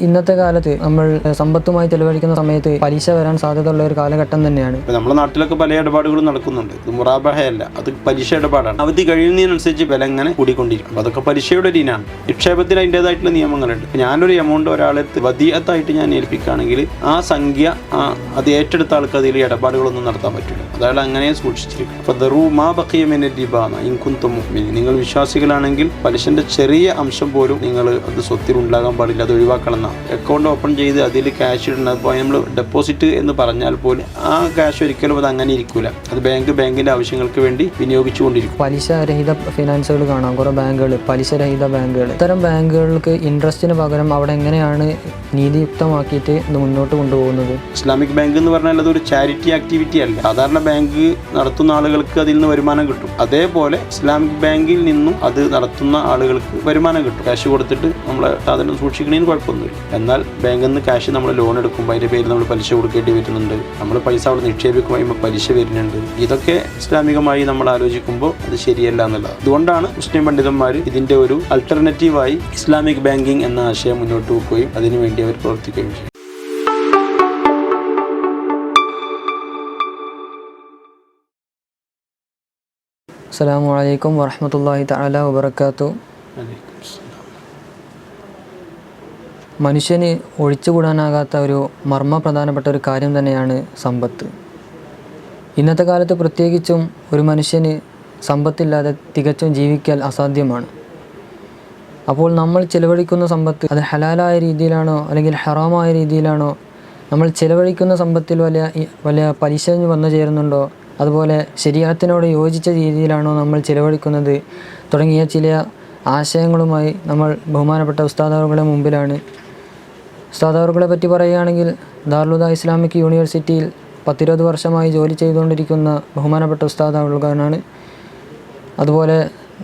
ഇന്നത്തെ കാലത്ത് നമ്മൾ സമ്പത്തുമായി ചെലവഴിക്കുന്ന സമയത്ത് പലിശ വരാൻ സാധ്യതയുള്ള ഒരു കാലഘട്ടം തന്നെയാണ്. നമ്മുടെ നാട്ടിലൊക്കെ പല ഇടപാടുകളും നടക്കുന്നുണ്ട്. ഇത് മുറാബഹയല്ല അത് പലിശ ഇടപാടാണ്. അവധി കഴിയുന്നതിനനുസരിച്ച് വില ഇങ്ങനെ കൂടിക്കൊണ്ടിരിക്കും. അതൊക്കെ പലിശയുടെ ഒരു ഇനാണ് നിക്ഷേപത്തിന് അതിന്റെതായിട്ടുള്ള നിയമങ്ങളുണ്ട്. ഞാനൊരു എമൗണ്ട് ഒരാളെ വധിയത്തായിട്ട് ഞാൻ ഏൽപ്പിക്കുകയാണെങ്കിൽ ആ സംഖ്യ അത് ഏറ്റെടുത്ത ആൾക്ക് അതിൽ ഇടപാടുകളൊന്നും നടത്താൻ പറ്റില്ല. അതായത് അങ്ങനെ സൂക്ഷിച്ചിരിക്കും. അപ്പോൾ നിങ്ങൾ വിശ്വാസികളാണെങ്കിൽ പലിശന്റെ ചെറിയ അംശം പോലും നിങ്ങൾ അത് സ്വത്തിൽ ഉണ്ടാകാൻ പാടില്ല അത് ഒഴിവാക്കണം എന്നാണ് അക്കൗണ്ട് ഓപ്പൺ ചെയ്ത് അതിൽ ക്യാഷ് ഇടുന്നത് അപ്പോൾ നമ്മൾ ഡെപ്പോസിറ്റ് എന്ന് പറഞ്ഞാൽ പോലും ആ ക്യാഷ് ഒരിക്കലും അത് അങ്ങനെ ഇരിക്കില്ല അത് ബാങ്ക് ബാങ്കിന്റെ ആവശ്യങ്ങൾക്ക് വേണ്ടി വിനിയോഗിച്ചുകൊണ്ടിരിക്കും. പലിശ രഹിത ഫിനാൻസുകൾ കാണാം. കുറേ ബാങ്കുകൾ പലിശ രഹിത ബാങ്കുകൾ ഇത്തരം ബാങ്കുകൾക്ക് ഇൻട്രസ്റ്റിന് പകരം അവിടെ എങ്ങനെയാണ് നീതിയുക്തമാക്കിയിട്ട് ഇത് മുന്നോട്ട് കൊണ്ടുപോകുന്നത്. ഇസ്ലാമിക് ബാങ്ക് എന്ന് പറഞ്ഞാൽ അതൊരു ചാരിറ്റി ആക്ടിവിറ്റി അല്ല. സാധാരണ ബാങ്ക് നടത്തുന്ന ആളുകൾക്ക് അതിൽ നിന്ന് വരുമാനം കിട്ടും. അതേപോലെ ഇസ്ലാമിക് ബാങ്കിൽ നിന്നും അത് നടത്തുന്ന ആളുകൾക്ക് വരുമാനം കിട്ടും. ക്യാഷ് കൊടുത്തിട്ട് നമ്മൾ സാധനം സൂക്ഷിക്കണേന് കുഴപ്പമൊന്നുമില്ല. എന്നാൽ ബാങ്കിൽ നിന്ന് ക്യാഷ് നമ്മൾ ലോൺ എടുക്കുമ്പോൾ അതിന്റെ പേരിൽ നമ്മൾ പലിശ കൊടുക്കേണ്ടി വരുന്നുണ്ട്. നമ്മൾ പൈസ അവിടെ നിക്ഷേപിക്കുമ്പോൾ അതിന് പലിശ വരുന്നുണ്ട്. ഇതൊക്കെ ഇസ്ലാമികമായി നമ്മൾ ആലോചിക്കുമ്പോൾ അത് ശരിയല്ല എന്നുള്ളത് അതുകൊണ്ടാണ് മുസ്ലിം പണ്ഡിതന്മാർ ഇതിന്റെ ഒരു അൾട്ടർനേറ്റീവായി ഇസ്ലാമിക് ബാങ്കിങ് എന്ന ആശയം മുന്നോട്ട് വെക്കുകയും അതിനുവേണ്ടി അവർ പ്രവർത്തിക്കുകയും ചെയ്യും. അസ്സലാമു അലൈക്കും വറഹമത്തല്ലാഹി തആല വബർക്കാത്തു. മനുഷ്യന് ഒഴിച്ചുകൂടാനാകാത്ത ഒരു മർമ്മ പ്രധാനപ്പെട്ട ഒരു കാര്യം തന്നെയാണ് സമ്പത്ത്. ഇന്നത്തെ കാലത്ത് പ്രത്യേകിച്ചും ഒരു മനുഷ്യന് സമ്പത്തില്ലാതെ തികച്ചും ജീവിക്കാൻ അസാധ്യമാണ്. അപ്പോൾ നമ്മൾ ചിലവഴിക്കുന്ന സമ്പത്ത് അത് ഹലാലായ രീതിയിലാണോ അല്ലെങ്കിൽ ഹറാമായ രീതിയിലാണോ? നമ്മൾ ചിലവഴിക്കുന്ന സമ്പത്തിൽ വലിയ വലിയ പലിശ വന്നു ചേരുന്നുണ്ടോ? അതുപോലെ ശരീരത്തിനോട് യോജിച്ച രീതിയിലാണോ നമ്മൾ ചിലവഴിക്കുന്നത്? തുടങ്ങിയ ചില ആശയങ്ങളുമായി നമ്മൾ ബഹുമാനപ്പെട്ട ഉസ്താദാറുകളുടെ മുമ്പിലാണ്. ഉസ്താദാറുകളെ പറ്റി പറയുകയാണെങ്കിൽ ദാർലുദ ഇസ്ലാമിക് യൂണിവേഴ്സിറ്റിയിൽ പത്തിരുപത് വർഷമായി ജോലി ചെയ്തുകൊണ്ടിരിക്കുന്ന ബഹുമാനപ്പെട്ട ഉസ്താദാറുകളാണ് അതുപോലെ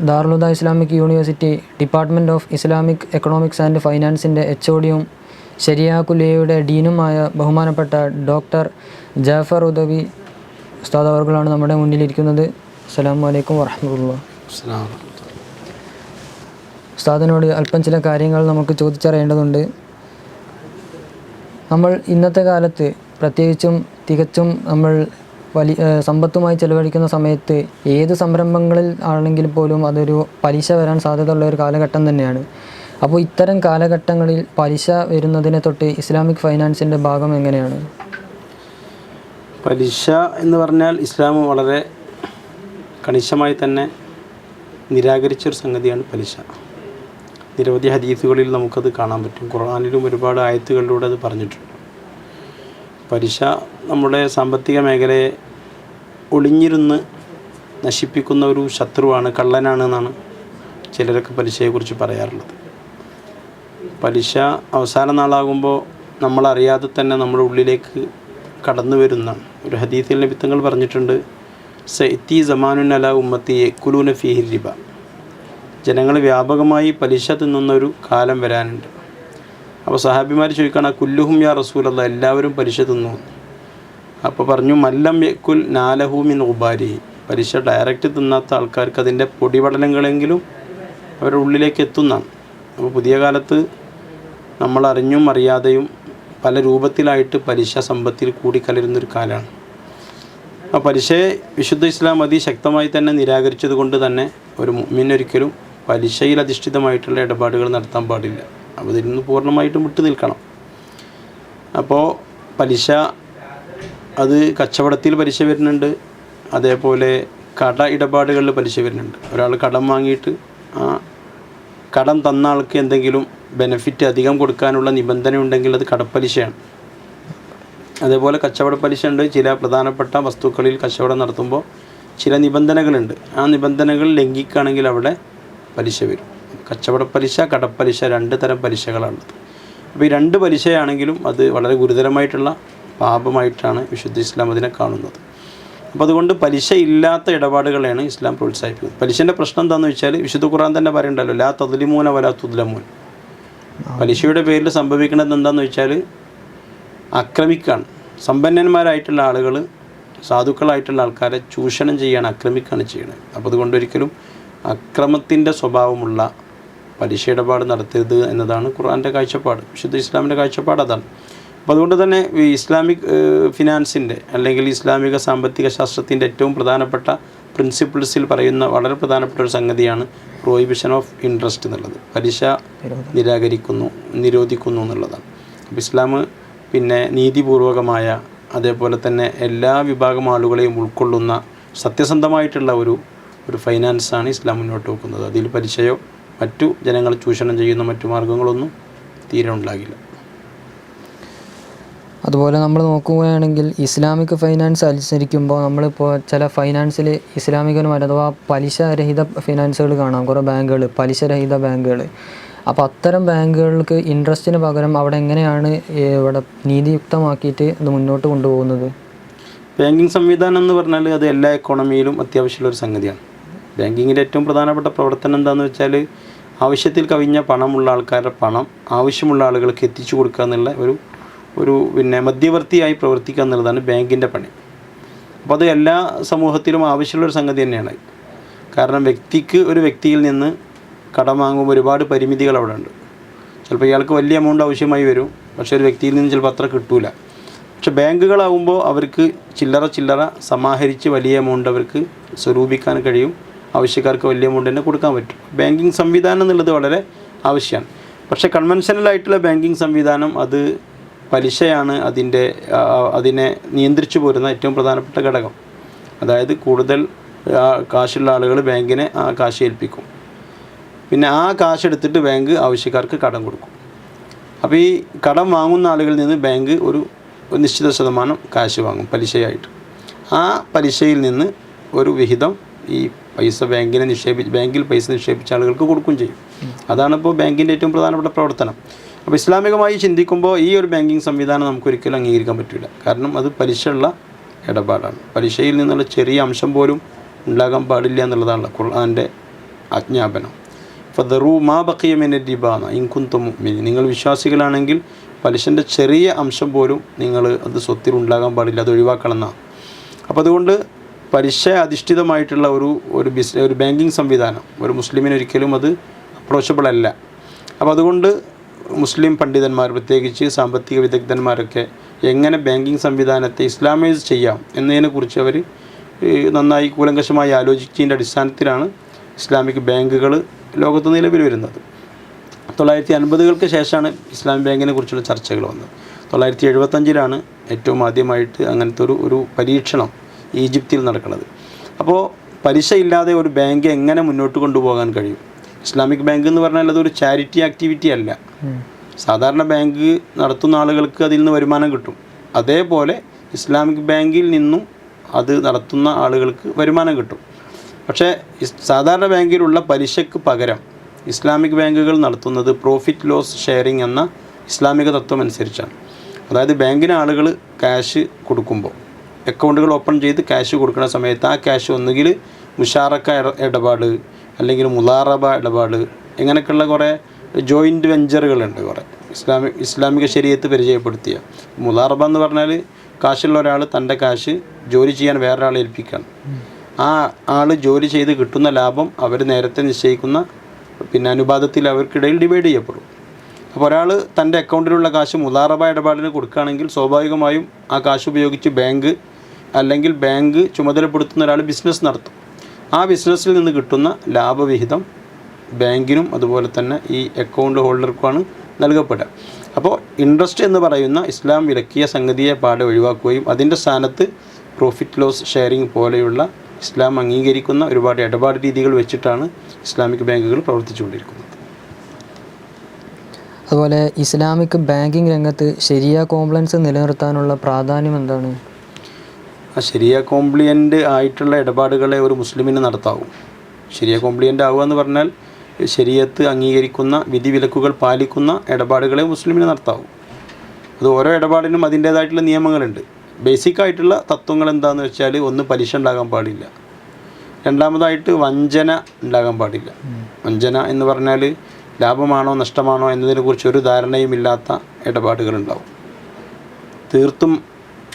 Darul Huda Islamic university department of Islamic economics and ഫൈനാൻസിന്റെ H O ഡിയും ശരിയാ കുലിയയുടെ ഡീനുമായ ബഹുമാനപ്പെട്ട ഡോക്ടർ ജാഫർ ഉദവി ഉസ്താദ് അവർകളാണ് നമ്മുടെ മുന്നിലിരിക്കുന്നത് അസ്സാം വലൈക്കും വാഹമുല്ല. ഉസ്താദിനോട് അല്പം ചില കാര്യങ്ങൾ നമുക്ക് ചോദിച്ചറിയേണ്ടതുണ്ട് നമ്മൾ ഇന്നത്തെ കാലത്ത് പ്രത്യേകിച്ചും തികച്ചും നമ്മൾ ഏഹ് സമ്പത്തുമായി ചെലവഴിക്കുന്ന സമയത്ത് ഏത് സംരംഭങ്ങളിൽ ആണെങ്കിൽ പോലും അതൊരു പലിശ വരാൻ സാധ്യതയുള്ള ഒരു കാലഘട്ടം തന്നെയാണ്. അപ്പോൾ ഇത്തരം കാലഘട്ടങ്ങളിൽ പലിശ വരുന്നതിനെ തൊട്ട് ഇസ്ലാമിക് ഫൈനാൻസിന്റെ ഭാഗം എങ്ങനെയാണ്? പലിശ എന്ന് പറഞ്ഞാൽ ഇസ്ലാം വളരെ കണിശമായി തന്നെ നിരാകരിച്ചൊരു സംഗതിയാണ് പലിശ. നിരവധി ഹദീസുകളിൽ നമുക്കത് കാണാൻ പറ്റും. ഖുർആാനിലും ഒരുപാട് ആയത്തുകളിലൂടെ അത് പറഞ്ഞിട്ടുണ്ട്. പലിശ നമ്മുടെ സാമ്പത്തിക മേഖലയെ ഒളിഞ്ഞിരുന്ന് നശിപ്പിക്കുന്ന ഒരു ശത്രുവാണ് കള്ളനാണ് എന്നാണ് ചിലരൊക്കെ പലിശയെക്കുറിച്ച് പറയാറുള്ളത്. പലിശ അവസാന നാളാകുമ്പോൾ നമ്മളറിയാതെ തന്നെ നമ്മുടെ ഉള്ളിലേക്ക് കടന്നു വരുന്ന ഒരു ഹദീസിൽ നിമിത്തങ്ങൾ പറഞ്ഞിട്ടുണ്ട് സൈത്തി ജമാനുൻ അല ഉമ്മത്തി എക്കുലൂന ഫിഹിരിബ ജനങ്ങൾ വ്യാപകമായി പലിശ തിന്നുന്ന ഒരു കാലം വരാനുണ്ട്. അപ്പോൾ സഹാബിമാർ ചോദിക്കണം കുല്ലുഹും യാ റസൂലല്ല എല്ലാവരും പലിശ തിന്നു. അപ്പോൾ പറഞ്ഞു മല്ലം യക്കുൽ നാലഹൂമിൻ ഉബാരി. പലിശ ഡയറക്റ്റ് തിന്നാത്ത ആൾക്കാർക്ക് അതിന്റെ പൊടിപടലങ്ങളെങ്കിലും അവരുടെ ഉള്ളിലേക്ക് എത്തുന്നതാണ്. അപ്പോൾ പുതിയ കാലത്ത് നമ്മൾ അറിഞ്ഞും അറിയാതെയും പല രൂപത്തിലായിട്ട് പലിശ സമ്പത്തിൽ കൂടിക്കലരുന്നൊരു കാലമാണ്. ആ പലിശയെ വിശുദ്ധ ഇസ്ലാം അതി അതിശക്തമായി തന്നെ നിരാകരിച്ചത് കൊണ്ട് തന്നെ ഒരു മുമ്മിനൊരിക്കലും പലിശയിൽ അധിഷ്ഠിതമായിട്ടുള്ള ഇടപാടുകൾ നടത്താൻ പാടില്ല. അപ്പോൾ ഇതിൽ നിന്ന് പൂർണമായിട്ടും വിട്ടു നിൽക്കണം. അപ്പോൾ പലിശ അത് കച്ചവടത്തിൽ പലിശ വരുന്നുണ്ട്. അതേപോലെ കട ഇടപാടുകളിൽ പലിശ വരുന്നുണ്ട്. ഒരാൾ കടം വാങ്ങിയിട്ട് ആ കടം തന്ന ആൾക്ക് എന്തെങ്കിലും ബെനിഫിറ്റ് അധികം കൊടുക്കാനുള്ള നിബന്ധന ഉണ്ടെങ്കിൽ അത് കടപ്പലിശയാണ്. അതേപോലെ കച്ചവട പലിശ ഉണ്ട്. ചില പ്രധാനപ്പെട്ട വസ്തുക്കളിൽ കച്ചവടം നടത്തുമ്പോൾ ചില നിബന്ധനകളുണ്ട്. ആ നിബന്ധനകൾ ലംഘിക്കുകയാണെങ്കിൽ അവിടെ പലിശ വരും. കച്ചവട പലിശ കടപ്പലിശ രണ്ട് തരം പലിശകളാണുള്ളത്. അപ്പോൾ ഈ രണ്ട് പലിശയാണെങ്കിലും അത് വളരെ ഗുരുതരമായിട്ടുള്ള പാപമായിട്ടാണ് വിശുദ്ധ ഇസ്ലാം അതിനെ കാണുന്നത്. അപ്പോൾ അതുകൊണ്ട് പലിശ ഇല്ലാത്ത ഇടപാടുകളെയാണ് ഇസ്ലാം പ്രോത്സാഹിപ്പിക്കുന്നത്. പലിശന്റെ പ്രശ്നം എന്താണെന്ന് വെച്ചാൽ വിശുദ്ധ ഖുറാൻ തന്നെ പറയണ്ടല്ലോ ലാ തദ്ലിമൂന വലാ തുദ്ലമൂൻ. പലിശയുടെ പേരിൽ സംഭവിക്കുന്നത് എന്താണെന്ന് വെച്ചാൽ ആക്രമിക്കുകയാണ് സമ്പന്നന്മാരായിട്ടുള്ള ആളുകൾ സാധുക്കളായിട്ടുള്ള ആൾക്കാരെ ചൂഷണം ചെയ്യാൻ ആക്രമിക്കുകയാണ് ചെയ്യുന്നത് അപ്പോൾ അതുകൊണ്ട് ഒരിക്കലും അക്രമത്തിന്റെ സ്വഭാവമുള്ള പലിശ ഇടപാട് നടത്തരുത് എന്നതാണ് ഖുർആന്റെ കാഴ്ചപ്പാട് വിശുദ്ധ ഇസ്ലാമിന്റെ കാഴ്ചപ്പാട് അതാണ്. അപ്പോൾ അതുകൊണ്ട് തന്നെ ഈ ഇസ്ലാമിക് ഫിനാൻസിന്റെ അല്ലെങ്കിൽ ഇസ്ലാമിക സാമ്പത്തിക ശാസ്ത്രത്തിന്റെ ഏറ്റവും പ്രധാനപ്പെട്ട പ്രിൻസിപ്പിൾസിൽ പറയുന്ന വളരെ പ്രധാനപ്പെട്ട ഒരു സംഗതിയാണ് പ്രോഹിബിഷൻ ഓഫ് ഇൻട്രസ്റ്റ് എന്നുള്ളത്. പലിശ നിരാകരിക്കുന്നു നിരോധിക്കുന്നു എന്നുള്ളതാണ്. അപ്പോൾ ഇസ്ലാം പിന്നെ നീതിപൂർവകമായ അതേപോലെ തന്നെ എല്ലാ വിഭാഗം ആളുകളെയും ഉൾക്കൊള്ളുന്ന സത്യസന്ധമായിട്ടുള്ള ഒരു ഒരു ഫൈനാൻസാണ് ഇസ്ലാം മുന്നോട്ട് വെക്കുന്നത്. അതിൽ പലിശയോ മറ്റു ജനങ്ങൾ ചൂഷണം ചെയ്യുന്ന മറ്റു മാർഗങ്ങളൊന്നും തീരെ ഉണ്ടാകില്ല. അതുപോലെ നമ്മൾ നോക്കുകയാണെങ്കിൽ ഇസ്ലാമിക് ഫൈനാൻസ് അനുസരിക്കുമ്പോൾ നമ്മളിപ്പോൾ ചില ഫൈനാൻസിൽ ഇസ്ലാമികനുമായിട്ട് അഥവാ പലിശരഹിത ഫിനാൻസുകൾ കാണാം. കുറേ ബാങ്കുകൾ പലിശരഹിത ബാങ്കുകൾ. അപ്പോൾ അത്തരം ബാങ്കുകൾക്ക് ഇൻട്രസ്റ്റിന് പകരം അവിടെ എങ്ങനെയാണ് ഇവിടെ നീതിയുക്തമാക്കിയിട്ട് ഇത് മുന്നോട്ട് കൊണ്ടുപോകുന്നത്? ബാങ്കിങ് സംവിധാനം എന്ന് പറഞ്ഞാൽ അത് എല്ലാ എക്കോണമിയിലും അത്യാവശ്യമുള്ള ഒരു സംഗതിയാണ്. ബാങ്കിങ്ങിന്റെ ഏറ്റവും പ്രധാനപ്പെട്ട പ്രവർത്തനം എന്താണെന്ന് വെച്ചാൽ ആവശ്യത്തിൽ കവിഞ്ഞ പണമുള്ള ആൾക്കാരുടെ പണം ആവശ്യമുള്ള ആളുകൾക്ക് എത്തിച്ചു കൊടുക്കുക എന്നുള്ള ഒരു ഒരു പിന്നെ മധ്യവർത്തിയായി പ്രവർത്തിക്കുക എന്നുള്ളതാണ് ബാങ്കിന്റെ പണി. അപ്പോൾ അത് എല്ലാ സമൂഹത്തിലും ആവശ്യമുള്ളൊരു സംഗതി തന്നെയാണ്. കാരണം വ്യക്തിക്ക് ഒരു വ്യക്തിയിൽ നിന്ന് കടം വാങ്ങുമ്പോൾ ഒരുപാട് പരിമിതികൾ അവിടെ ഉണ്ട്. ചിലപ്പോൾ ഇയാൾക്ക് വലിയ എമൗണ്ട് ആവശ്യമായി വരും. പക്ഷേ ഒരു വ്യക്തിയിൽ നിന്ന് ചിലപ്പോൾ അത്ര കിട്ടൂല. പക്ഷെ ബാങ്കുകളാവുമ്പോൾ അവർക്ക് ചില്ലറ ചില്ലറ സമാഹരിച്ച് വലിയ എമൗണ്ട് അവർക്ക് സ്വരൂപിക്കാൻ കഴിയും. ആവശ്യക്കാർക്ക് വലിയ എമൗണ്ട് തന്നെ കൊടുക്കാൻ പറ്റും. ബാങ്കിങ് സംവിധാനം എന്നുള്ളത് വളരെ ആവശ്യമാണ്. പക്ഷേ കൺവെൻഷനൽ ആയിട്ടുള്ള ബാങ്കിങ് സംവിധാനം അത് പലിശയാണ് അതിന്റെ അതിനെ നിയന്ത്രിച്ചു പോരുന്ന ഏറ്റവും പ്രധാനപ്പെട്ട ഘടകം. അതായത് കൂടുതൽ കാശുള്ള ആളുകൾ ബാങ്കിനെ ആ കാശ് ഏൽപ്പിക്കും. പിന്നെ ആ കാശ് എടുത്തിട്ട് ബാങ്ക് ആവശ്യക്കാർക്ക് കടം കൊടുക്കും. അപ്പോൾ ഈ കടം വാങ്ങുന്ന ആളുകളിൽ നിന്ന് ബാങ്ക് ഒരു നിശ്ചിത ശതമാനം കാശ് വാങ്ങും പലിശയായിട്ട്. ആ പലിശയിൽ നിന്ന് ഒരു വിഹിതം ഈ പൈസ ബാങ്കിനെ നിക്ഷേപി ബാങ്കിൽ പൈസ നിക്ഷേപിച്ച ആളുകൾക്ക് കൊടുക്കുകയും ചെയ്യും. അതാണ് ഇപ്പോൾ ബാങ്കിന്റെ ഏറ്റവും പ്രധാനപ്പെട്ട പ്രവർത്തനം. അപ്പോൾ ഇസ്ലാമികമായി ചിന്തിക്കുമ്പോൾ ഈ ഒരു ബാങ്കിങ് സംവിധാനം നമുക്ക് ഒരിക്കലും അംഗീകരിക്കാൻ പറ്റില്ല. കാരണം അത് പലിശയുള്ള ഇടപാടാണ്. പലിശയിൽ നിന്നുള്ള ചെറിയ അംശം പോലും ഉണ്ടാകാൻ പാടില്ല എന്നുള്ളതാണ് ഖുർആന്റെ ആജ്ഞാപനം. ദറു മാ ബക്കിയമിനെ രിബാന ഇൻകുന്തും നിങ്ങൾ വിശ്വാസികളാണെങ്കിൽ പലിശന്റെ ചെറിയ അംശം പോലും നിങ്ങൾ അത് സ്വത്തിൽ ഉണ്ടാകാൻ പാടില്ല അത് ഒഴിവാക്കണം എന്നാണ് അപ്പോൾ അതുകൊണ്ട് പലിശ അധിഷ്ഠിതമായിട്ടുള്ള ഒരു ഒരു ബിസിനസ് ഒരു ബാങ്കിങ് സംവിധാനം. ഒരു മുസ്ലിമിന് ഒരിക്കലും അത് അപ്രോച്ചബിൾ അല്ല. അപ്പോൾ അതുകൊണ്ട് മുസ്ലിം പണ്ഡിതന്മാർ പ്രത്യേകിച്ച് സാമ്പത്തിക വിദഗ്ധന്മാരൊക്കെ എങ്ങനെ ബാങ്കിങ് സംവിധാനത്തെ ഇസ്ലാമൈസ് ചെയ്യാം എന്നതിനെക്കുറിച്ച് അവർ നന്നായി കൂലങ്കശമായി ആലോചിച്ചതിന്റെ അടിസ്ഥാനത്തിലാണ് ഇസ്ലാമിക് ബാങ്കുകൾ ലോകത്ത് നിലവിൽ വരുന്നത്. തൊള്ളായിരത്തി അൻപതുകൾക്ക് ശേഷമാണ് ഇസ്ലാമിക് ബാങ്കിനെ കുറിച്ചുള്ള ചർച്ചകൾ വന്നത്. തൊള്ളായിരത്തി എഴുപത്തഞ്ചിലാണ് ഏറ്റവും ആദ്യമായിട്ട് അങ്ങനത്തെ ഒരു ഒരു പരീക്ഷണം ഈജിപ്തിൽ നടക്കുന്നത്. അപ്പോൾ പലിശ ഇല്ലാതെ ഒരു ബാങ്ക് എങ്ങനെ മുന്നോട്ട് കൊണ്ടുപോകാൻ കഴിയും? ഇസ്ലാമിക് ബാങ്ക് എന്ന് പറഞ്ഞാൽ അതൊരു ചാരിറ്റി ആക്ടിവിറ്റി അല്ല. സാധാരണ ബാങ്ക് നടത്തുന്ന ആളുകൾക്ക് അതിൽ നിന്ന് വരുമാനം കിട്ടും. അതേപോലെ ഇസ്ലാമിക് ബാങ്കിൽ നിന്നും അത് നടത്തുന്ന ആളുകൾക്ക് വരുമാനം കിട്ടും. പക്ഷേ സാധാരണ ബാങ്കിലുള്ള പലിശയ്ക്ക് പകരം ഇസ്ലാമിക് ബാങ്കുകൾ നടത്തുന്നത് പ്രോഫിറ്റ് ലോസ് ഷെയറിംഗ് എന്ന ഇസ്ലാമിക തത്വം അനുസരിച്ചാണ് അതായത് ബാങ്കിന് ആളുകൾ ക്യാഷ് കൊടുക്കുമ്പോൾ. അക്കൗണ്ടുകൾ ഓപ്പൺ ചെയ്ത് ക്യാഷ് കൊടുക്കുന്ന സമയത്ത് ആ ക്യാഷ് ഒന്നുകിൽ മുഷാറക്ക ഇടപാട് അല്ലെങ്കിൽ മുലാറബ ഇടപാട് ഇങ്ങനെയൊക്കെയുള്ള കുറേ ജോയിന്റ് വെഞ്ചറുകളുണ്ട് കുറേ. ഇസ്ലാമിക് ഇസ്ലാമിക ശരീരത്ത് പരിചയപ്പെടുത്തിയ. മുലാറബ എന്ന് പറഞ്ഞാൽ കാശുള്ള ഒരാൾ തന്റെ കാശ് ജോലി ചെയ്യാൻ വേറൊരാളെ ഏൽപ്പിക്കുകയാണ്. ആ ആൾ ജോലി ചെയ്ത് കിട്ടുന്ന ലാഭം അവർ നേരത്തെ നിശ്ചയിക്കുന്ന പിന്നെ അനുപാതത്തിൽ അവർക്കിടയിൽ ഡിവൈഡ് ചെയ്യപ്പെടും. അപ്പോൾ ഒരാൾ തന്റെ അക്കൗണ്ടിലുള്ള കാശ് മുതാറബ ഇടപാടിന് കൊടുക്കുകയാണെങ്കിൽ സ്വാഭാവികമായും ആ കാശ് ഉപയോഗിച്ച് ബാങ്ക് അല്ലെങ്കിൽ ബാങ്ക് ചുമതലപ്പെടുത്തുന്ന ഒരാൾ ബിസിനസ് നടത്തും. ആ ബിസിനസ്സിൽ നിന്ന് കിട്ടുന്ന ലാഭവിഹിതം ബാങ്കിനും അതുപോലെ തന്നെ ഈ അക്കൗണ്ട് ഹോൾഡർക്കുമാണ് നൽകപ്പെടുക. അപ്പോൾ ഇൻട്രസ്റ്റ് എന്ന് പറയുന്ന ഇസ്ലാം വിലക്കിയ സംഗതിയെ പാടെ ഒഴിവാക്കുകയും അതിന്റെ സ്ഥാനത്ത് പ്രോഫിറ്റ് ലോസ് ഷെയറിംഗ് പോലെയുള്ള ഇസ്ലാം അംഗീകരിക്കുന്ന ഒരുപാട് ഇടപാട് രീതികൾ വെച്ചിട്ടാണ് ഇസ്ലാമിക് ബാങ്കുകൾ പ്രവർത്തിച്ചുകൊണ്ടിരിക്കുന്നത്. അതുപോലെ ഇസ്ലാമിക് ബാങ്കിങ് രംഗത്ത് ശരിയ കോംപ്ലൻസ് നിലനിർത്താനുള്ള പ്രാധാന്യം എന്താണ്? ശരിയ കോംപ്ലിയന്റ് ആയിട്ടുള്ള ഇടപാടുകളെ ഒരു മുസ്ലിമിന് നടത്താവും. ശരിയ കോംപ്ലിയന്റ് ആവുക എന്ന് പറഞ്ഞാൽ ശരിയത്ത് അംഗീകരിക്കുന്ന വിധിവിലക്കുകൾ പാലിക്കുന്ന ഇടപാടുകളെ മുസ്ലിമിന് നടത്താവും. അത് ഓരോ ഇടപാടിനും അതിന്റേതായിട്ടുള്ള നിയമങ്ങളുണ്ട്. ബേസിക് ആയിട്ടുള്ള തത്വങ്ങൾ എന്താണെന്ന് വെച്ചാൽ ഒന്ന് പലിശ ഉണ്ടാകാൻ പാടില്ല. രണ്ടാമതായിട്ട് വഞ്ചന ഉണ്ടാകാൻ പാടില്ല. വഞ്ചന എന്ന് പറഞ്ഞാൽ ലാഭമാണോ നഷ്ടമാണോ എന്നതിനെക്കുറിച്ച് ഒരു ധാരണയും ഇല്ലാത്ത ഇടപാടുകളുണ്ടാവും. തീർത്തും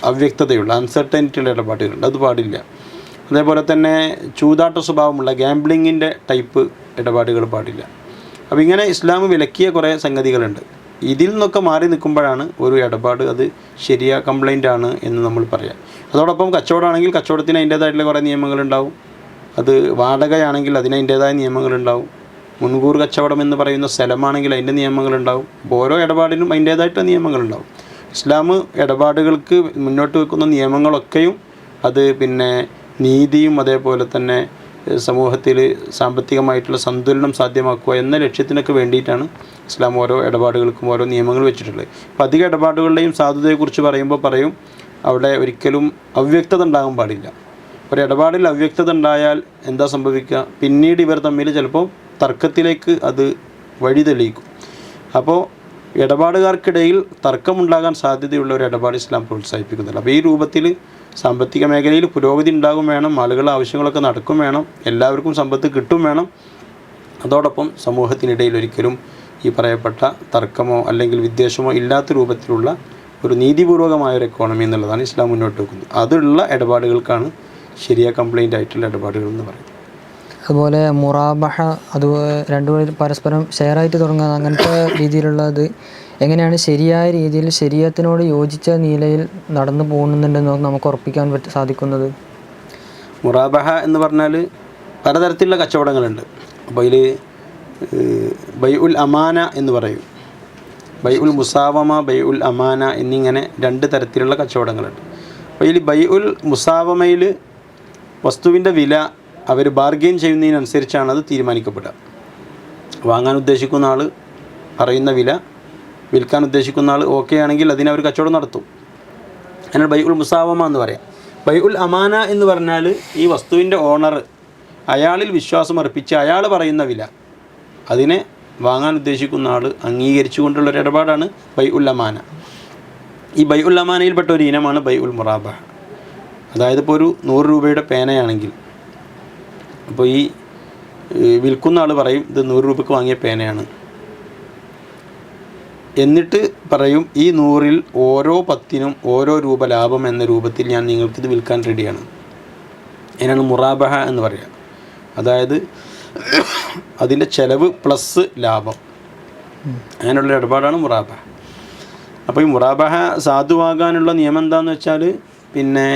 അവ്യക്തതയുള്ള അൺസർട്ടനിറ്റിയുള്ള ഇടപാടുകളുണ്ട്. അത് പാടില്ല. അതേപോലെ തന്നെ ചൂതാട്ട സ്വഭാവമുള്ള ഗാംബ്ലിങ്ങിന്റെ ടൈപ്പ് ഇടപാടുകൾ പാടില്ല. അപ്പോൾ ഇങ്ങനെ ഇസ്ലാം വിലക്കിയ കുറേ സംഗതികളുണ്ട്. ഇതിൽ നിന്നൊക്കെ മാറി നിൽക്കുമ്പോഴാണ് ഒരു ഇടപാട് അത് ശരിയാ കംപ്ലൈന്റ് ആണ് എന്ന് നമ്മൾ പറയാം. അതോടൊപ്പം കച്ചവടമാണെങ്കിൽ കച്ചവടത്തിന് അതിന്റേതായിട്ടുള്ള കുറേ നിയമങ്ങളുണ്ടാവും. അത് വാടകയാണെങ്കിൽ അതിന് അതിന്റേതായ നിയമങ്ങളുണ്ടാവും. മുൻകൂർ കച്ചവടം എന്ന് പറയുന്ന സ്ഥലമാണെങ്കിൽ അതിന്റെ നിയമങ്ങളുണ്ടാവും. അപ്പോൾ ഓരോ ഇടപാടിനും അതിന്റേതായിട്ടുള്ള നിയമങ്ങളുണ്ടാവും. ഇസ്ലാം ഇടപാടുകൾക്ക് മുന്നോട്ട് വെക്കുന്ന നിയമങ്ങളൊക്കെയും അത് പിന്നെ നീതിയും അതേപോലെ തന്നെ സമൂഹത്തിൽ സാമ്പത്തികമായിട്ടുള്ള സന്തുലനം സാധ്യമാക്കുക എന്ന ലക്ഷ്യത്തിനൊക്കെ വേണ്ടിയിട്ടാണ് ഇസ്ലാം ഓരോ ഇടപാടുകൾക്കും ഓരോ നിയമങ്ങൾ വെച്ചിട്ടുള്ളത്. അപ്പം അധിക ഇടപാടുകളുടെയും സാധുതയെക്കുറിച്ച് പറയുമ്പോൾ പറയും അവിടെ ഒരിക്കലും അവ്യക്തത ഉണ്ടാകാൻ പാടില്ല. ഒരു ഇടപാടിൽ അവ്യക്തത ഉണ്ടായാൽ എന്താ സംഭവിക്കുക? പിന്നീട് ഇവർ തമ്മിൽ ചിലപ്പോൾ തർക്കത്തിലേക്ക് അത് വഴി തെളിയിക്കും. അപ്പോൾ ഇടപാടുകാർക്കിടയിൽ തർക്കമുണ്ടാകാൻ സാധ്യതയുള്ള ഒരു ഇടപാട് ഇസ്ലാം പ്രോത്സാഹിപ്പിക്കുന്നില്ല. അപ്പോൾ ഈ രൂപത്തിൽ സാമ്പത്തിക മേഖലയിൽ പുരോഗതി ഉണ്ടാകും വേണം ആളുകളുടെ ആവശ്യങ്ങളൊക്കെ നടക്കും വേണം എല്ലാവർക്കും സമ്പത്ത് കിട്ടും വേണം. അതോടൊപ്പം സമൂഹത്തിനിടയിൽ ഒരിക്കലും ഈ പറയപ്പെട്ട തർക്കമോ അല്ലെങ്കിൽ വിദ്വേഷമോ ഇല്ലാത്ത രൂപത്തിലുള്ള ഒരു നീതിപൂർവകമായ ഒരു എക്കോണമി എന്നുള്ളതാണ് ഇസ്ലാം മുന്നോട്ട് വെക്കുന്നത്. അതുള്ള ഇടപാടുകൾക്കാണ് ശരിയായ കംപ്ലൈന്റ് ആയിട്ടുള്ള ഇടപാടുകൾ എന്ന് പറയുന്നത്. അതുപോലെ മുറാബഹ അത് രണ്ടുപേരും പരസ്പരം ഷെയറായിട്ട് തുടങ്ങുക അങ്ങനത്തെ രീതിയിലുള്ളത് എങ്ങനെയാണ് ശരിയായ രീതിയിൽ ശരീരത്തിനോട് യോജിച്ച നിലയിൽ നടന്നു പോകുന്നുണ്ടെന്ന് നമുക്ക് ഉറപ്പിക്കാൻ പറ്റ സാധിക്കുന്നത്? മുറാബഹ എന്ന് പറഞ്ഞാൽ പലതരത്തിലുള്ള കച്ചവടങ്ങളുണ്ട്. അപ്പോൾ അതിൽ ബൈ ഉൽ അമാന എന്ന് പറയും. ബൈ ഉൽ മുസാവമ ബൈ ഉൽ അമാന എന്നിങ്ങനെ രണ്ട് തരത്തിലുള്ള കച്ചവടങ്ങളുണ്ട്. അപ്പോൾ ഇതിൽ ബൈ ഉൽ മുസാവമയിൽ വസ്തുവിന്റെ വില അവർ ബാർഗെയിൻ ചെയ്യുന്നതിനനുസരിച്ചാണ് അത് തീരുമാനിക്കപ്പെടുക. വാങ്ങാൻ ഉദ്ദേശിക്കുന്ന ആൾ പറയുന്ന വില വിൽക്കാൻ ഉദ്ദേശിക്കുന്ന ആൾ ഓക്കെ ആണെങ്കിൽ അതിനവർ കച്ചവടം നടത്തും. അതിനാണ് ബൈ ഉൽ മുസാവമ എന്ന് പറയാം. ബൈ ഉൽ അമാന എന്ന് പറഞ്ഞാൽ ഈ വസ്തുവിന്റെ ഓണർ അയാളിൽ വിശ്വാസം അർപ്പിച്ച് അയാൾ പറയുന്ന വില. അതിനെ വാങ്ങാൻ ഉദ്ദേശിക്കുന്ന ആൾ അംഗീകരിച്ചുകൊണ്ടുള്ള ഒരു ഇടപാടാണ് ബൈ ഉൽ അമാന. ഈ ബൈ ഉൽ അമാനയിൽപ്പെട്ട ഒരു ഇനമാണ് ബൈ ഉൽ മുറാബ അതായത് ഇപ്പോൾ ഒരു നൂറ് രൂപയുടെ പേനയാണെങ്കിൽ അപ്പോൾ ഈ വിൽക്കുന്ന ആൾ പറയും ഇത് നൂറ് രൂപയ്ക്ക് വാങ്ങിയ പേനയാണ്. എന്നിട്ട് പറയും ഈ നൂറിൽ ഓരോ പത്തിനും ഓരോ രൂപ ലാഭം എന്ന രൂപത്തിൽ ഞാൻ നിങ്ങൾക്കിത് വിൽക്കാൻ റെഡിയാണ്. അതിനാണ് മുറാബഹ എന്ന് പറയുക. അതായത് അതിന്റെ ചെലവ് പ്ലസ് ലാഭം. അങ്ങനെയുള്ള ഇടപാടാണ് മുറാബഹ. അപ്പോൾ ഈ മുറാബഹ സാധുവാകാനുള്ള നിയമം എന്താണെന്ന് വെച്ചാൽ പിന്നെ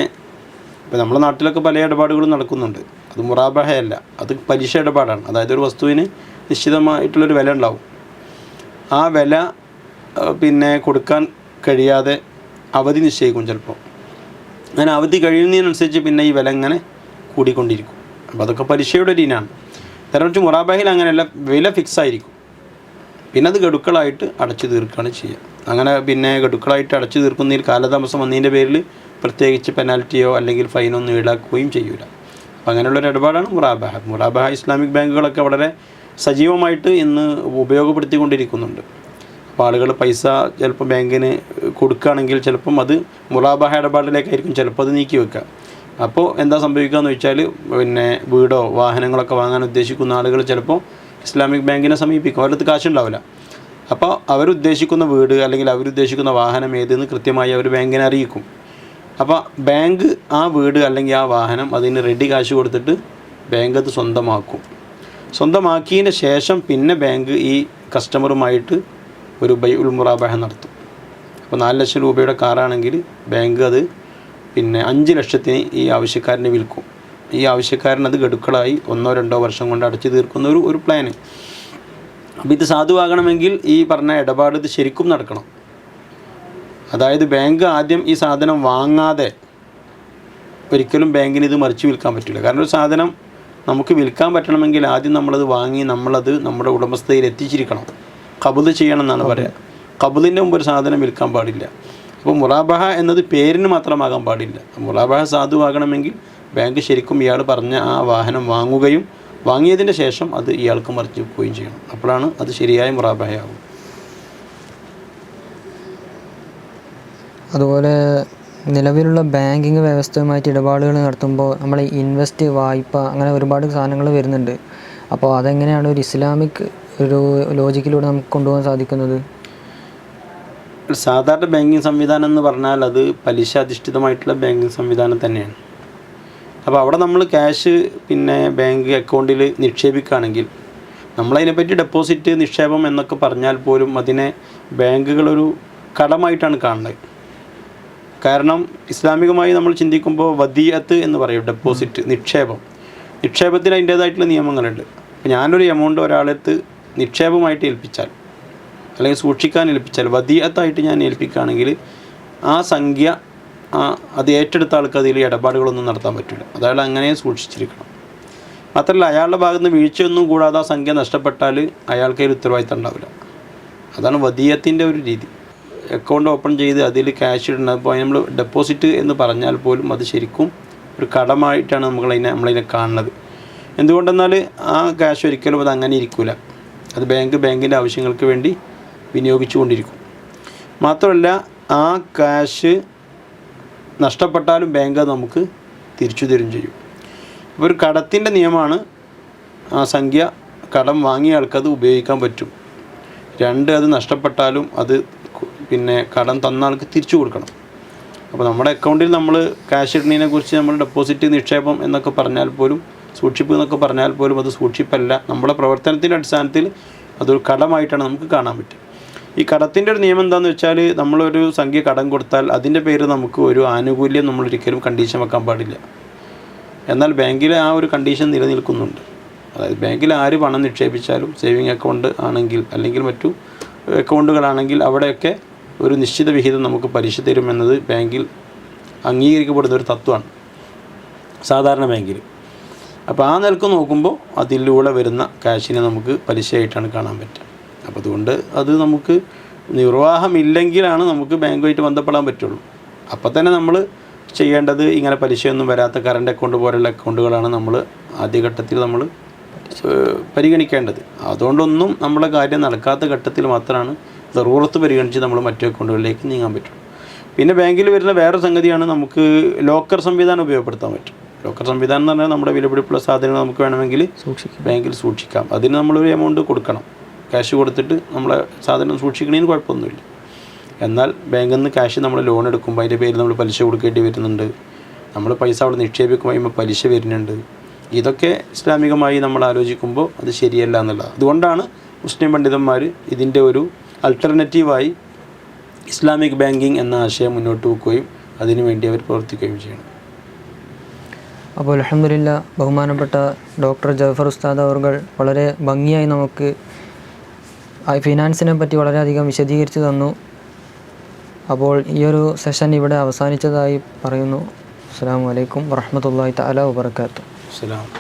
ഇപ്പോൾ നമ്മുടെ നാട്ടിലൊക്കെ പല ഇടപാടുകളും നടക്കുന്നുണ്ട്. അത് മുറാബഹയല്ല. അത് പലിശ ഇടപാടാണ് അതായത് ഒരു വസ്തുവിന് നിശ്ചിതമായിട്ടുള്ളൊരു വില ഉണ്ടാവും. ആ വില പിന്നെ കൊടുക്കാൻ കഴിയാതെ അവധി നിശ്ചയിക്കും ചിലപ്പോൾ അങ്ങനെ അവധി കഴിയുന്നതിനനുസരിച്ച് പിന്നെ ഈ വില ഇങ്ങനെ കൂടിക്കൊണ്ടിരിക്കും. അപ്പോൾ അതൊക്കെ പലിശയുടെ ഒരു ഇനാണ് നേരെ മറിച്ച് മുറാബാഹിൽ അങ്ങനെയല്ല വില ഫിക്സ് ആയിരിക്കും. പിന്നെ അത് ഗഡുക്കളായിട്ട് അടച്ചു തീർക്കുകയാണ് ചെയ്യുക അങ്ങനെ പിന്നെ ഗഡുക്കളായിട്ട് അടച്ചു തീർക്കുന്നതിൽ കാലതാമസം വന്നതിന്റെ പേരിൽ പ്രത്യേകിച്ച് പെനാൽറ്റിയോ അല്ലെങ്കിൽ ഫൈനോ ഒന്നും ഈടാക്കുകയും ചെയ്യൂല. അപ്പോൾ അങ്ങനെയുള്ള ഒരു ഇടപാടാണ് മുറാബഹ. മുറാബഹ ഇസ്ലാമിക് ബാങ്കുകളൊക്കെ വളരെ സജീവമായിട്ട് ഇന്ന് ഉപയോഗപ്പെടുത്തിക്കൊണ്ടിരിക്കുന്നുണ്ട്. അപ്പോൾ ആളുകൾ പൈസ ചിലപ്പോൾ ബാങ്കിന് കൊടുക്കുകയാണെങ്കിൽ ചിലപ്പം അത് മുറാബഹ ഇടപാടിലേക്കായിരിക്കും ചിലപ്പോൾ അത് നീക്കി വെക്കുക. അപ്പോൾ എന്താ സംഭവിക്കുക എന്ന് വെച്ചാൽ പിന്നെ വീടോ വാഹനങ്ങളൊക്കെ വാങ്ങാൻ ഉദ്ദേശിക്കുന്ന ആളുകൾ ചിലപ്പോൾ ഇസ്ലാമിക് ബാങ്കിനെ സമീപിക്കും. അവരുടെ കാശുണ്ടാവില്ല. അപ്പോൾ അവരുദ്ദേശിക്കുന്ന വീട് അല്ലെങ്കിൽ അവരുദ്ദേശിക്കുന്ന വാഹനം ഏതെന്ന് കൃത്യമായി അവർ ബാങ്കിനെ അറിയിക്കും. അപ്പോൾ ബാങ്ക് ആ വീട് അല്ലെങ്കിൽ ആ വാഹനം അതിന് റെഡി കാശ് കൊടുത്തിട്ട് ബാങ്ക് അത് സ്വന്തമാക്കും. സ്വന്തമാക്കിയതിന് ശേഷം പിന്നെ ബാങ്ക് ഈ കസ്റ്റമറുമായിട്ട് ഒരു ബൈ ഉൽ മുറാബഹ നടത്തും. അപ്പോൾ നാല് ലക്ഷം രൂപയുടെ കാറാണെങ്കിൽ ബാങ്ക് അത് പിന്നെ അഞ്ച് ലക്ഷത്തിന് ഈ ആവശ്യക്കാരനെ വിൽക്കും. ഈ ആവശ്യക്കാരൻ അത് ഗഡുക്കളായി ഒന്നോ രണ്ടോ വർഷം കൊണ്ട് അടച്ചു തീർക്കുന്ന ഒരു ഒരു പ്ലാന് അപ്പോൾ ഇത് സാധുവാകണമെങ്കിൽ ഈ പറഞ്ഞ ഇടപാട് ഇത് ശരിക്കും നടക്കണം. അതായത് ബാങ്ക് ആദ്യം ഈ സാധനം വാങ്ങാതെ ഒരിക്കലും ബാങ്കിന് ഇത് മറിച്ച് വിൽക്കാൻ പറ്റില്ല. കാരണം ഒരു സാധനം നമുക്ക് വിൽക്കാൻ പറ്റണമെങ്കിൽ ആദ്യം നമ്മളത് വാങ്ങി നമ്മളത് നമ്മുടെ ഉടമസ്ഥതയിൽ എത്തിച്ചിരിക്കണം. കബുദ് ചെയ്യണം എന്നാണ് പറയുക കബുദിന്റെ മുമ്പ് ഒരു സാധനം വിൽക്കാൻ പാടില്ല. അപ്പോൾ മുറാബഹ എന്നത് പേരിന് മാത്രമാകാൻ പാടില്ല. മുറാബഹ സാധുവാകണമെങ്കിൽ ബാങ്ക് ശരിക്കും ഇയാൾ പറഞ്ഞ ആ വാഹനം വാങ്ങുകയും വാങ്ങിയതിന്റെ ശേഷം അത് ഇയാൾക്ക് മറിച്ച് പോവുകയും ചെയ്യണം. അപ്പോഴാണ് അത് ശരിയായ മുറാബഹയാകും അതുപോലെ നിലവിലുള്ള ബാങ്കിങ് വ്യവസ്ഥയുമായിട്ട് ഇടപാടുകൾ നടത്തുമ്പോൾ നമ്മൾ ഇൻവെസ്റ്റ് വായ്പ അങ്ങനെ ഒരുപാട് സാധനങ്ങൾ വരുന്നുണ്ട്. അപ്പോൾ അതെങ്ങനെയാണ് ഒരു ഇസ്ലാമിക് ഒരു ലോജിക്കിലൂടെ നമുക്ക് കൊണ്ടുപോകാൻ സാധിക്കുന്നത്? സാധാരണ ബാങ്കിങ് സംവിധാനം എന്ന് പറഞ്ഞാൽ അത് പലിശ അധിഷ്ഠിതമായിട്ടുള്ള ബാങ്കിങ് സംവിധാനം തന്നെയാണ്. അപ്പോൾ അവിടെ നമ്മൾ ക്യാഷ് പിന്നെ ബാങ്ക് അക്കൗണ്ടിൽ നിക്ഷേപിക്കുകയാണെങ്കിൽ നമ്മളതിനെപ്പറ്റി ഡെപ്പോസിറ്റ് നിക്ഷേപം എന്നൊക്കെ പറഞ്ഞാൽ പോലും അതിനെ ബാങ്കുകളൊരു കടമായിട്ടാണ് കാണുന്നത്. കാരണം ഇസ്ലാമികമായി നമ്മൾ ചിന്തിക്കുമ്പോൾ വദീയത്ത് എന്ന് പറയും ഡെപ്പോസിറ്റ് നിക്ഷേപം. നിക്ഷേപത്തിന് അതിന്റേതായിട്ടുള്ള നിയമങ്ങളുണ്ട്. ഞാനൊരു എമൗണ്ട് ഒരാളെത്ത് നിക്ഷേപമായിട്ട് ഏൽപ്പിച്ചാൽ അല്ലെങ്കിൽ സൂക്ഷിക്കാൻ ഏൽപ്പിച്ചാൽ വദീയത്തായിട്ട് ഞാൻ ഏൽപ്പിക്കുകയാണെങ്കിൽ ആ സംഖ്യ ആ അത് ഏറ്റെടുത്ത ആൾക്ക് അതിൽ ഇടപാടുകളൊന്നും നടത്താൻ പറ്റില്ല. അതായത് അങ്ങനെ സൂക്ഷിച്ചിരിക്കണം. മാത്രമല്ല അയാളുടെ ഭാഗത്ത് നിന്ന് വീഴ്ചയൊന്നും കൂടാതെ ആ സംഖ്യ നഷ്ടപ്പെട്ടാൽ അയാൾക്ക് അതിൽ ഉത്തരവാദിത്തം ഉണ്ടാവില്ല. അതാണ് വദീയത്തിന്റെ ഒരു രീതി. അക്കൗണ്ട് ഓപ്പൺ ചെയ്ത് അതിൽ ക്യാഷ് ഇടുന്നത് അപ്പോൾ നമ്മൾ ഡെപ്പോസിറ്റ് എന്ന് പറഞ്ഞാൽ പോലും അത് ശരിക്കും ഒരു കടമായിട്ടാണ് നമ്മളതിനെ നമ്മളതിനെ കാണുന്നത്. എന്തുകൊണ്ടെന്നാൽ ആ ക്യാഷ് ഒരിക്കലും അത് അങ്ങനെ ഇരിക്കില്ല അത് ബാങ്ക് ബാങ്കിന്റെ ആവശ്യങ്ങൾക്ക് വേണ്ടി വിനിയോഗിച്ചുകൊണ്ടിരിക്കും. മാത്രമല്ല ആ ക്യാഷ് നഷ്ടപ്പെട്ടാലും ബാങ്ക് അത് നമുക്ക് തിരിച്ചു തരും ചെയ്യും. അപ്പോൾ ഒരു കടത്തിന്റെ നിയമമാണ് ആ സംഖ്യ കടം വാങ്ങിയ ആൾക്കത് ഉപയോഗിക്കാൻ പറ്റും. രണ്ട് അത് നഷ്ടപ്പെട്ടാലും അത് പിന്നെ കടം തന്ന ആൾക്ക് തിരിച്ചു കൊടുക്കണം. അപ്പോൾ നമ്മുടെ അക്കൗണ്ടിൽ നമ്മൾ ക്യാഷ് ഇടുന്നതിനെ കുറിച്ച് നമ്മൾ ഡെപ്പോസിറ്റ് നിക്ഷേപം എന്നൊക്കെ പറഞ്ഞാൽ പോലും സൂക്ഷിപ്പ് എന്നൊക്കെ പറഞ്ഞാൽ പോലും അത് സൂക്ഷിപ്പല്ല. നമ്മുടെ പ്രവർത്തനത്തിന്റെ അടിസ്ഥാനത്തിൽ അതൊരു കടമായിട്ടാണ് നമുക്ക് കാണാൻ പറ്റും. ഈ കടത്തിന്റെ ഒരു നിയമം എന്താണെന്ന് വെച്ചാൽ നമ്മളൊരു സംഖ്യ കടം കൊടുത്താൽ അതിന്റെ പേര് നമുക്ക് ഒരു ആനുകൂല്യം നമ്മൾ ഒരിക്കലും കണ്ടീഷൻ വെക്കാൻ പാടില്ല. എന്നാൽ ബാങ്കിൽ ആ ഒരു കണ്ടീഷൻ നിലനിൽക്കുന്നുണ്ട്. അതായത് ബാങ്കിൽ ആര് പണം നിക്ഷേപിച്ചാലും സേവിങ് അക്കൗണ്ട് ആണെങ്കിൽ അല്ലെങ്കിൽ മറ്റു അക്കൗണ്ടുകളാണെങ്കിൽ അവിടെയൊക്കെ ഒരു നിശ്ചിത വിഹിതം നമുക്ക് പലിശ തരുമെന്നത് ബാങ്കിൽ അംഗീകരിക്കപ്പെടുന്ന ഒരു തത്വമാണ്. സാധാരണ ബാങ്കിൽ. അപ്പോൾ ആ നിലയ്ക്ക് നോക്കുമ്പോൾ അതിലൂടെ വരുന്ന കാശിനെ നമുക്ക് പലിശയായിട്ടാണ് കാണാൻ പറ്റുക. അപ്പോൾ അതുകൊണ്ട് അത് നമുക്ക് നിർവാഹമില്ലെങ്കിലാണ് നമുക്ക് ബാങ്കുമായിട്ട് ബന്ധപ്പെടാൻ പറ്റുള്ളൂ. അപ്പോൾ തന്നെ നമ്മൾ ചെയ്യേണ്ടത് ഇങ്ങനെ പലിശയൊന്നും വരാത്ത കറണ്ട് അക്കൗണ്ട് പോലെയുള്ള അക്കൗണ്ടുകളാണ് നമ്മൾ ആദ്യഘട്ടത്തിൽ നമ്മൾ പരിഗണിക്കേണ്ടത്. അതുകൊണ്ടൊന്നും നമ്മുടെ കാര്യം നടക്കാത്ത ഘട്ടത്തിൽ മാത്രമാണ് ജറൂറത്ത് പരിഗണിച്ച് നമ്മൾ മറ്റു അക്കൗണ്ടുകളിലേക്ക് നീങ്ങാൻ പറ്റും. പിന്നെ ബാങ്കിൽ വരുന്ന വേറെ സംഗതിയാണ് നമുക്ക് ലോക്കർ സംവിധാനം ഉപയോഗപ്പെടുത്താൻ പറ്റും. ലോക്കർ സംവിധാനം എന്ന് പറഞ്ഞാൽ നമ്മുടെ വിലപിടിപ്പുള്ള സാധനങ്ങൾ നമുക്ക് വേണമെങ്കിൽ സൂക്ഷിക്കാം. ബാങ്കിൽ സൂക്ഷിക്കാം. അതിന് നമ്മളൊരു എമൗണ്ട് കൊടുക്കണം. ക്യാഷ് കൊടുത്തിട്ട് നമ്മളെ സാധനം സൂക്ഷിക്കണേന് കുഴപ്പമൊന്നുമില്ല. എന്നാൽ ബാങ്കിൽ നിന്ന് ക്യാഷ് നമ്മൾ ലോൺ എടുക്കുമ്പോൾ അതിന്റെ പേരിൽ നമ്മൾ പലിശ കൊടുക്കേണ്ടി വരുന്നുണ്ട്. നമ്മൾ പൈസ അവിടെ നിക്ഷേപിക്കുമ്പോൾ കഴിയുമ്പോൾ പലിശ വരുന്നുണ്ട്. ഇതൊക്കെ ഇസ്ലാമികമായി നമ്മൾ ആലോചിക്കുമ്പോൾ അത് ശരിയല്ല എന്നുള്ളത് അതുകൊണ്ടാണ് മുസ്ലിം പണ്ഡിതന്മാർ ഇതിന്റെ ഒരു അൾട്ടർനേറ്റീവായി ഇസ്ലാമിക് ബാങ്കിങ് എന്ന ആശയം മുന്നോട്ട് വെക്കുകയും അതിനുവേണ്ടി അവർ പ്രവർത്തിക്കുകയും ചെയ്യണം. അപ്പോൾ അലഹമില്ല ബഹുമാനപ്പെട്ട ഡോക്ടർ ജഫർ ഉസ്താദ് അവർ വളരെ ഭംഗിയായി നമുക്ക് ഫിനാൻസിനെ പറ്റി വളരെയധികം വിശദീകരിച്ചു തന്നു. അപ്പോൾ ഈ ഒരു സെഷൻ ഇവിടെ അവസാനിച്ചതായി പറയുന്നു. അസ്സാം വലൈക്കും വറഹമത്തല്ലാഹി തആല വാബർക്കാത്തു അസ്സലാമു